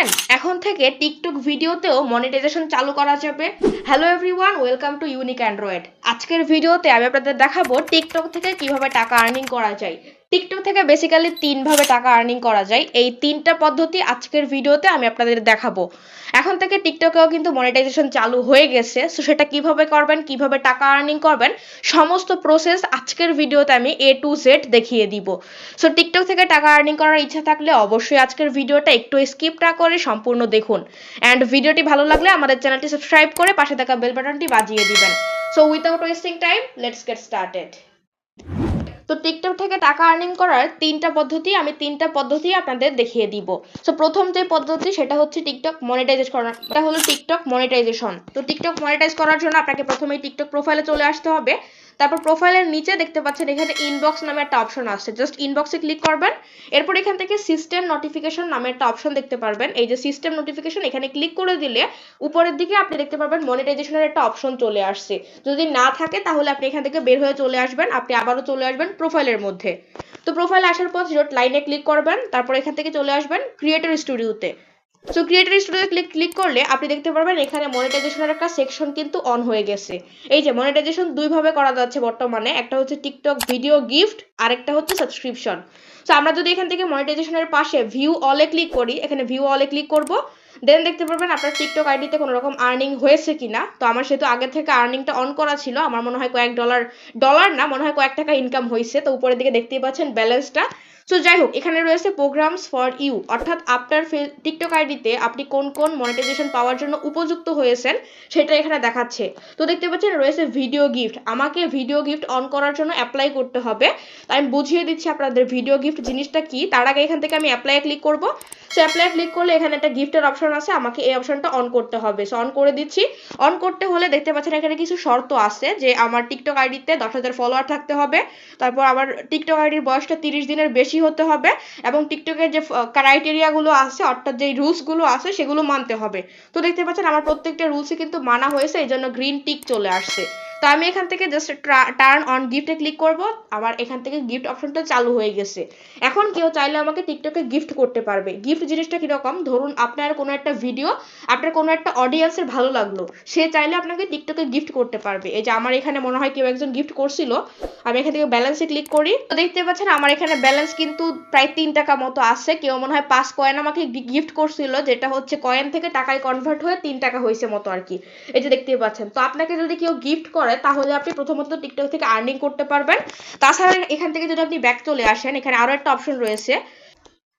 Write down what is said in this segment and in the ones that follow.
জানেন এখন থেকে টিকটক ভিডিওতেও মনিটাইজেশন চালু করা যাবে। Hello everyone welcome to Unique Android আজকের ভিডিওতে আমি আপনাদের দেখাবো টিকটক থেকে কীভাবে টাকা আর্নিং করা যায়। টিকটক থেকে বেসিক্যালি তিনভাবে টাকা আর্নিং করা যায়। এই তিনটা পদ্ধতি আজকের ভিডিওতে আমি আপনাদের দেখাবো। এখন থেকে টিকটকেও কিন্তু মনিটাইজেশন চালু হয়ে গেছে। সো সেটা কীভাবে করবেন, কীভাবে টাকা আর্নিং করবেন, সমস্ত প্রসেস আজকের ভিডিওতে আমি এ টু জেড দেখিয়ে দিব। সো টিকটক থেকে টাকা আর্নিং করার ইচ্ছা থাকলে অবশ্যই আজকের ভিডিওটা একটু স্কিপ না করে সম্পূর্ণ দেখুন। অ্যান্ড ভিডিওটি ভালো লাগলে আমাদের চ্যানেলটি সাবস্ক্রাইব করে পাশে থাকা বেল বাটনটি বাজিয়ে দিবেন। So without wasting time let's get started তো টিকটক থেকে টাকা আর্নিং করার তিনটা পদ্ধতি আমি তিনটা পদ্ধতি আপনাদের দেখিয়ে দিব। তো প্রথম যে পদ্ধতি সেটা হচ্ছে টিকটক মনিটাইজেশন করা এটা হলো টিকটক মনিটাইজেশন তো টিকটক মনিটাইজ করার জন্য আপনাকে প্রথমে টিকটক প্রোফাইলে চলে আসতে হবে। তারপর প্রোফাইলের নিচে দেখতে পাচ্ছেন, এখানে ইনবক্স নামে একটা অপশন আসছে। জাস্ট ইনবক্সে ক্লিক করবেন, এরপর এখান থেকে সিস্টেম নোটিফিকেশন নামে একটা অপশন দেখতে পারবেন। এই যে সিস্টেম নোটিফিকেশন এখানে ক্লিক করে দিলে উপরের দিকে আপনি দেখতে পারবেন মনিটাইজেশনের একটা অপশন চলে আসছে। যদি না থাকে, তাহলে আপনি এখান থেকে বের হয়ে চলে আসবেন, আপনি আবারও চলে আসবেন প্রোফাইলের মধ্যে। তো প্রোফাইলে আসার পর জিরো লাইনে ক্লিক করবেন, তারপর এখান থেকে চলে আসবেন ক্রিয়েটর স্টুডিওতে সো ক্রিয়েটর স্টুডিওতে ক্লিক ক্লিক করলে আপনি দেখতে পারবেন এখানে মনিটাইজেশনের একটা সেকশন কিন্তু অন হয়ে গেছে। এই যে মনিটাইজেশন দুইভাবে করা যাচ্ছে বর্তমানে, একটা হচ্ছে টিকটক ভিডিও গিফট আর একটা হচ্ছে সাবস্ক্রিপশন সো আমরা যদি এখান থেকে মনিটাইজেশনের পাশে ভিউ অলে ক্লিক করি, এখানে ভিউ অলে ক্লিক করব। দেন দেখতে পারবেন আপনার টিকটক আইডিতে কোনো রকম আর্নিং হয়েছে কিনা। তো আমার সেহেতু আগে থেকে আর্নিংটা অন করা ছিল। আমার মনে হয় কয়েক ডলার ডলার না, মনে হয় কয়েক টাকা ইনকাম হয়েছে। তো উপরের দিকে দেখতেই পাচ্ছেন ব্যালেন্সটা সো যাই হোক, এখানে রয়েছে প্রোগ্রামস ফর ইউ অর্থাৎ আপনার টিকটক আইডিতে আপনি কোন কোন মনিটাইজেশন পাওয়ার জন্য উপযুক্ত হয়েছেন, সেটা এখানে দেখাচ্ছে। তো দেখতে পাচ্ছেন, রয়েছে ভিডিও গিফট আমাকে ভিডিও গিফট অন করার জন্য অ্যাপ্লাই করতে হবে। তাই আমি বুঝিয়ে দিচ্ছি আপনাদের ভিডিও গিফট জিনিসটা কি। তার আগে এখান থেকে আমি অ্যাপ্লাই ক্লিক করব। সো অ্যাপ্লাই ক্লিক করলে এখানে একটা গিফটের অপশন আছে, আমাকে এই অপশনটা অন করতে হবে। সো অন করে দিচ্ছি। অন করতে হলে দেখতে পাচ্ছেন এখানে কিছু শর্ত আছে যে আমার টিকটক আইডিতে দশ হাজার ফলোয়ার থাকতে হবে। তারপর আমার টিকটক আইডির বয়সটা তিরিশ দিনের বেশি হতে হবে এবং টিকটকের যে ক্রাইটেরিয়াগুলো আছে, অর্থাৎ যে রুলসগুলো আছে, সেগুলো মানতে হবে। তো দেখতে পাচ্ছেন আমার প্রত্যেকটা রুলসই কিন্তু মানা হয়েছে, এই জন্য গ্রিন টিক চলে আসছে। তো আমি এখান থেকে জাস্ট টার্ন অন গিফটে ক্লিক করব। আমার এখান থেকে গিফট অপশনটা চালু হয়ে গেছে। এখন কেউ চাইলে আমাকে টিকটকে গিফট করতে পারবে। গিফট জিনিসটা কীরকম? ধরুন আপনার কোনো একটা ভিডিও আপনার কোনো একটা অডিয়েন্সের ভালো লাগল। সে চাইলে আপনাকে টিকটকে গিফট করতে পারবে। এই যে আমার এখানে মনে হয় কেউ একজন গিফট করছিল। আমি এখান থেকে ব্যালেন্সে ক্লিক করি। তো দেখতে পাচ্ছেন আমার এখানে ব্যালেন্স কিন্তু প্রায় তিন টাকা মতো আছে। কেউ মনে হয় পাঁচ কয়েন আমাকে গিফট করছিল, যেটা হচ্ছে কয়েন থেকে টাকায় কনভার্ট হয়ে তিন টাকা হয়েছে মতো আর কি। এই যে দেখতেই পাচ্ছেন। তো আপনাকে যদি কেউ গিফট করে তাহলে আপনি প্রথমত টিকটক থেকে আর্নিং করতে পারবেন। তাছাড়া এখান থেকে যদি আপনি ব্যাক চলে আসেন, এখানে আরও একটা অপশন রয়েছে।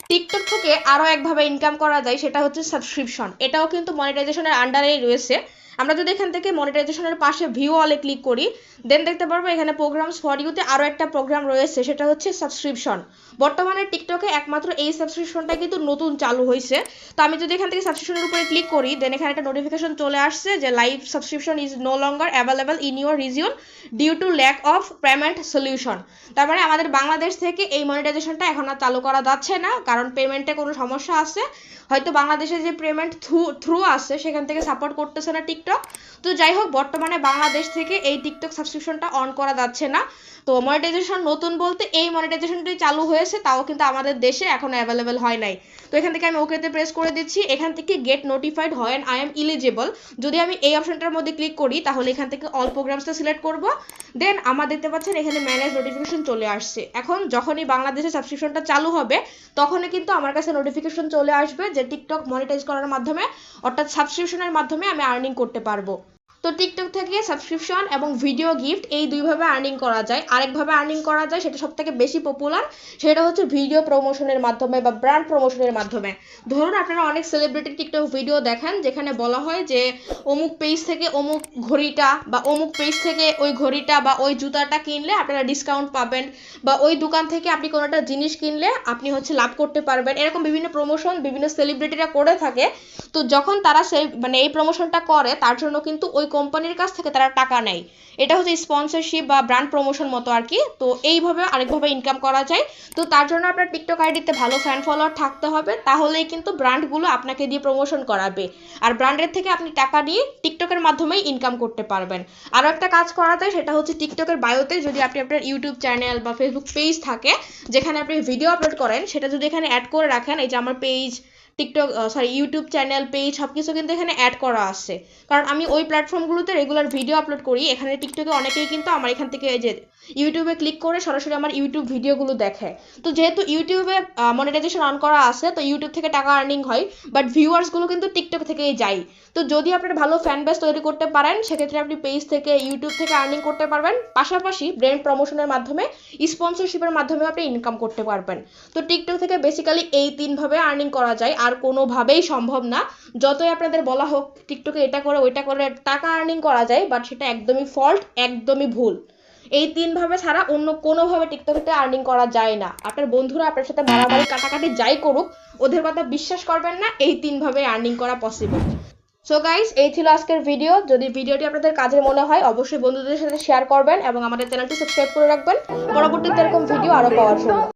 টিকটক থেকে আরও একভাবে ইনকাম করা যায়, সেটা হচ্ছে সাবস্ক্রিপশন এটাও কিন্তু মনিটাইজেশনের আন্ডারেই রয়েছে। আমরা যদি এখান থেকে মনিটাইজেশনের পাশে ভিউ অলে ক্লিক করি দেন দেখতে পারব এখানে প্রোগ্রামস ফর ইউতে আরও একটা প্রোগ্রাম রয়েছে, সেটা হচ্ছে সাবস্ক্রিপশন বর্তমানে টিকটকে একমাত্র এই সাবস্ক্রিপশনটা কিন্তু নতুন চালু হয়েছে তো আমি যদি এখান থেকে সাবস্ক্রিপশনের উপরে ক্লিক করি দেন এখানে একটা নোটিফিকেশন চলে আসছে যে live subscription is no longer available in your region due to lack of payment solution তার মানে আমাদের বাংলাদেশ থেকে এই মনিটাইজেশনটা এখন আর চালু করা যাচ্ছে না, কারণ পেমেন্টে কোনো সমস্যা আছে। হয়তো বাংলাদেশে যে পেমেন্ট থ্রু থ্রু আছে, সেখান থেকে সাপোর্ট করতেছে না টিকটক তো যাই হোক, বর্তমানে বাংলাদেশ থেকে এই টিকটক সাবস্ক্রিপশনটা অন করা যাচ্ছে না। তো মনিটাইজেশন নতুন বলতে এই মনিটাইজেশনটি চালু হয়েছে, তাও কিন্তু আমাদের দেশে এখন অ্যাভেলেবেল হয় নাই। তো এখান থেকে আমি ওকেতে প্রেস করে দিচ্ছি। এখান থেকে গেট নোটিফাইড হয় অ্যান্ড আই এম ইলিজিবল যদি আমি এই অপশনটার মধ্যে ক্লিক করি, তাহলে এখান থেকে অল প্রোগ্রামসটা সিলেক্ট করব। দেন আমার দেখতে পাচ্ছেন, এখানে ম্যানেজ নোটিফিকেশন চলে আসছে। এখন যখনই বাংলাদেশে সাবস্ক্রিপশনটা চালু হবে, তখনই কিন্তু আমার কাছে নোটিফিকেশন চলে আসবে যে টিকটক মনিটাইজ করার মাধ্যমে, অর্থাৎ সাবস্ক্রিপশনের মাধ্যমে আমি আর্নিং করতে পারব। তো টিকটক থেকে সাবস্ক্রিপশন এবং ভিডিও গিফট এই দুইভাবে আর্নিং করা যায়। আরেকভাবে আর্নিং করা যায়, সেটা সব থেকে বেশি পপুলার সেটা হচ্ছে ভিডিও প্রমোশনের মাধ্যমে বা ব্র্যান্ড প্রমোশনের মাধ্যমে। ধরুন আপনারা অনেক সেলিব্রিটি টিকটক ভিডিও দেখেন, যেখানে বলা হয় যে অমুক পেজ থেকে অমুক ঘড়িটা বা অমুক পেজ থেকে ওই ঘড়িটা বা ওই জুতাটা কিনলে আপনারা ডিসকাউন্ট পাবেন বা ওই দোকান থেকে আপনি কোনো একটা জিনিস কিনলে আপনি হচ্ছে লাভ করতে পারবেন। এরকম বিভিন্ন প্রমোশন বিভিন্ন সেলিব্রিটিরা করে থাকে। তো যখন তারা সেই মানে এই প্রমোশনটা করে, তার জন্য কিন্তু ওই কোম্পানির কাছ থেকে তারা টাকা নেয়। এটা হচ্ছে স্পন্সরশিপ বা ব্র্যান্ড প্রমোশন মতো আর কি। তো এইভাবে আরেকভাবে ইনকাম করা যায়। তো তার জন্য আপনার টিকটক আইডিতে ভালো ফ্যান ফলোয়ার থাকতে হবে। তাহলেই কিন্তু ব্র্যান্ডগুলো আপনাকে দিয়ে প্রমোশন করাবে। আর ব্র্যান্ডের থেকে আপনি টাকা নিয়ে টিকটকের মাধ্যমেই ইনকাম করতে পারবেন। আরও একটা কাজ করা যায়, সেটা হচ্ছে টিকটকের বায়োতে যদি আপনি আপনার ইউটিউব চ্যানেল বা ফেসবুক পেজ থাকে, যেখানে আপনি ভিডিও আপলোড করেন, সেটা যদি এখানে অ্যাড করে রাখেন, এই যে আমার page TikTok sorry YouTube channel page সব কিছু কিন্তু এখানে অ্যাড করা আছে। কারণ আমি ওই প্ল্যাটফর্মগুলোতে রেগুলার ভিডিও আপলোড করি। এখানে টিকটকে অনেকেই কিন্তু আমার এখান থেকে যে ইউটিউবে ক্লিক করে সরাসরি আমার ইউটিউব ভিডিওগুলো দেখে। তো যেহেতু ইউটিউবে মনিটাইজেশন অন করা আছে, তো ইউটিউব থেকে টাকা আর্নিং হয় বাট ভিউয়ার্সগুলো কিন্তু টিকটক থেকেই যায়। তো যদি আপনার ভালো ফ্যান বেস তৈরি করতে পারেন, সেক্ষেত্রে আপনি পেজ থেকে ইউটিউব থেকে আর্নিং করতে পারবেন। পাশাপাশি ব্র্যান্ড প্রমোশনের মাধ্যমে স্পন্সরশিপের মাধ্যমে আপনি ইনকাম করতে পারবেন। তো টিকটক থেকে বেসিক্যালি এই তিনভাবে আর্নিং করা যায়। আর কোনোভাবেই সম্ভব না। যতই আপনাদের বলা হোক, টিকটকে এটা করে, ওইটা করে, টাকা আর্নিং করা যায় বাট সেটা একদমই ফল্ট একদমই ভুল। এই তিনভাবে ছাড়া অন্য কোনোভাবে টিকটকে আর্নিং করা যায় না। আপনার বন্ধুরা আপনার সাথে মারামারি, কাটাকাটি যাই করুক, ওদের কথা বিশ্বাস করবেন না, এই তিনভাবে আর্নিং করা পসিবল সো গাইস এই ছিল আজকের ভিডিও যদি ভিডিওটি আপনাদের কাজের মনে হয়, অবশ্যই বন্ধুদের সাথে শেয়ার করবেন এবং আমাদের চ্যানেলটি সাবস্ক্রাইব করে রাখবেন। পরবর্তীতে এরকম ভিডিও আরও পাওয়ার জন্য।